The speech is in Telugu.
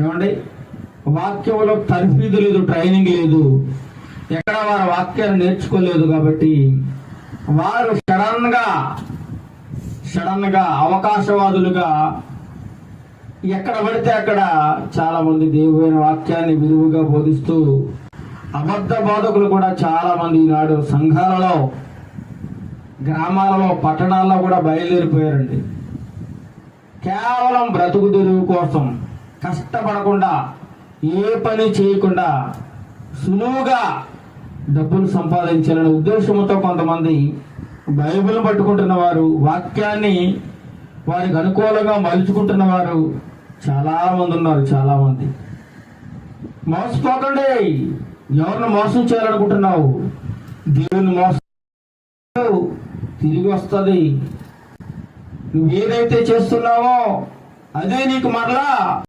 ఏమండి? వాక్యంలో తర్ఫీదు లేదు ట్రైనింగ్ లేదు. ఎక్కడ వారు వాక్యాన్ని నేర్చుకోలేదు కాబట్టి వారు సడన్గా సడన్గా అవకాశవాదులుగా ఎక్కడ పడితే అక్కడ చాలా మంది దేవుడైన వాక్యాన్ని విలువగా బోధిస్తూ అబద్ధ బోధకులు కూడా చాలా మంది ఈనాడు సంఘాలలో గ్రామాలలో పట్టణాల్లో కూడా బయలుదేరిపోయారండి. కేవలం బ్రతుకు తెరువు కోసం కష్టపడకుండా ఏ పని చేయకుండా సులువుగా డబ్బులు సంపాదించాలనే ఉద్దేశంతో కొంతమంది బైబిల్ పట్టుకుంటున్న వారు వాక్యాన్ని వారికి అనుకూలంగా మలుచుకుంటున్న వారు చాలామంది ఉన్నారు చాలామంది మోసపోకండి. ఎవరిని మోసం చేయాలనుకుంటున్నావు? దేవుని మోసం తిరిగి వస్తుంది. నువ్వు ఏదైతే చేస్తున్నావో అదే నీకు మరలా